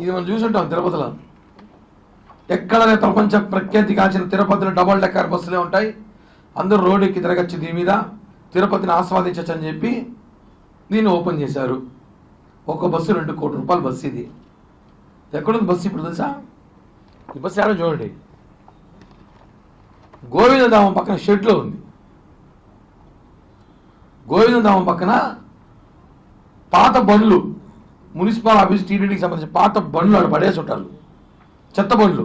ఇది మనం చూసుంటాం తిరుపతిలో. ఎక్కడనే ప్రపంచ ప్రఖ్యాతి కాచిన తిరుపతిలో డబల్ డెక్కర్ బస్సులే ఉంటాయి. అందరూ రోడ్ ఎక్కి తిరగచ్చు దీని మీద. తిరుపతిని ఆస్వాదించచ్చు అని చెప్పి దీన్ని ఓపెన్ చేశారు. ఒక బస్సు రెండు కోటి రూపాయల బస్సు ఇది. ఎక్కడుంది బస్సు ఇప్పుడు తెలుసా? ఈ బస్సు ఎక్కడ చూడండి. గోవిందధామం పక్కన షెడ్లో ఉంది. గోవిందధామం పక్కన పాత బండ్లు. మున్సిపల్ ఆఫీస్ టీడీడీకి సంబంధించిన పాత బండ్లు ఆడ పడేసి ఉంటారు. చెత్త బండ్లు.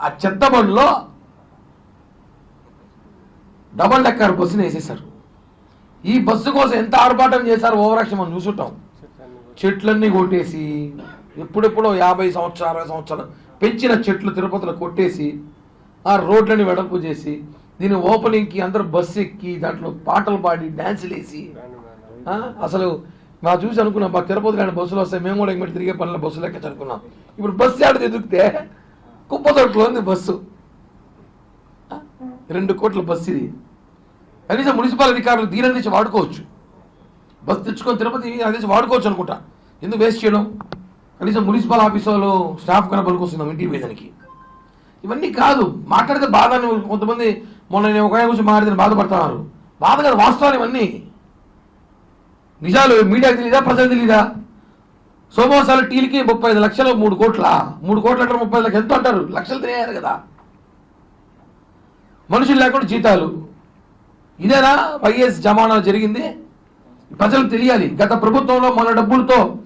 ఆ చెత్త బండ్లో డబల్ డెక్కర్ బస్సుని వేసేసారు ఈ బస్సు కోసం ఎంత ఆర్భాటం చేశారు ఓవరాక్షన్ మనం చూసుంటాం చెట్లన్నీ కొట్టేసి ఎప్పుడెప్పుడో యాభై సంవత్సరాలు అరవై సంవత్సరాలు పెంచిన చెట్లు తిరుపతిలో కొట్టేసి ఆ రోడ్లని వెడల్పు చేసి దీని ఓపెనింగ్కి అందరూ బస్సు ఎక్కి దాంట్లో పాటలు పాడి డ్యాన్సులు వేసి అసలు మా చూసి అనుకున్నాం మా తిరుపతి కానీ బస్సులు వస్తాయి మేము కూడా ఎక్కడ తిరిగే పనుల బస్సులు ఎక్కచ్చు అనుకున్నాం ఇప్పుడు బస్సు ఆడ ఎదిగితే కుప్పతొట్లో ఉంది బస్సు. రెండు కోట్ల బస్సు ఇది. కనీసం మున్సిపల్ అధికారులు దీని నుంచి వాడుకోవచ్చు. బస్సు తెచ్చుకొని తిరుపతి అందించి వాడుకోవచ్చు అనుకుంటా. ఎందుకు వేస్ట్ చేయడం? కనీసం మున్సిపల్ ఆఫీస్ వాళ్ళు స్టాఫ్ కన్నా పలుకొస్తున్నాం ఇంటికి వేదనకి ఇవన్నీ కాదు. మాట్లాడితే బాధ అని కొంతమంది మొన్న నేను ఒక ఆయన గురించి మాట్లాడితే బాధపడుతున్నారు. బాధ కాదు వాస్తవాలు ఇవన్నీ. నిజాలు మీడియాకి తెలీదా? ప్రజలకు తెలీదా? సోమవాసాలు టీలకి ముప్పై ఐదు లక్షలు మూడు కోట్ల? మూడు కోట్ల అంటారు ముప్పై ఐదు లక్షలు. ఎంత అంటారు. లక్షలు తినేయారు కదా. మనుషులు లేకుండా జీతాలు. ఇదేనా వైఎస్ జమానా జరిగింది? ప్రజలకు తెలియాలి. గత ప్రభుత్వంలో మన డబ్బులతో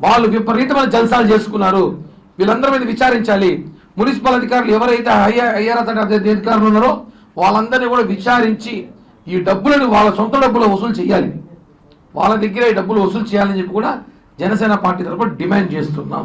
వాళ్ళు విపరీతమైన జల్సాలు చేసుకున్నారు. వీళ్ళందరి మీద విచారించాలి. మున్సిపల్ అధికారులు ఎవరైతే ఐఆర్ ఐఆర్ అధికారులు ఉన్నారో వాళ్ళందరినీ కూడా విచారించి ఈ డబ్బులను వాళ్ళ సొంత డబ్బులు వసూలు చేయాలి. వాళ్ళ దగ్గర డబ్బులు వసూలు చేయాలని చెప్పి కూడా జనసేన పార్టీ తరఫున డిమాండ్ చేస్తున్నాం.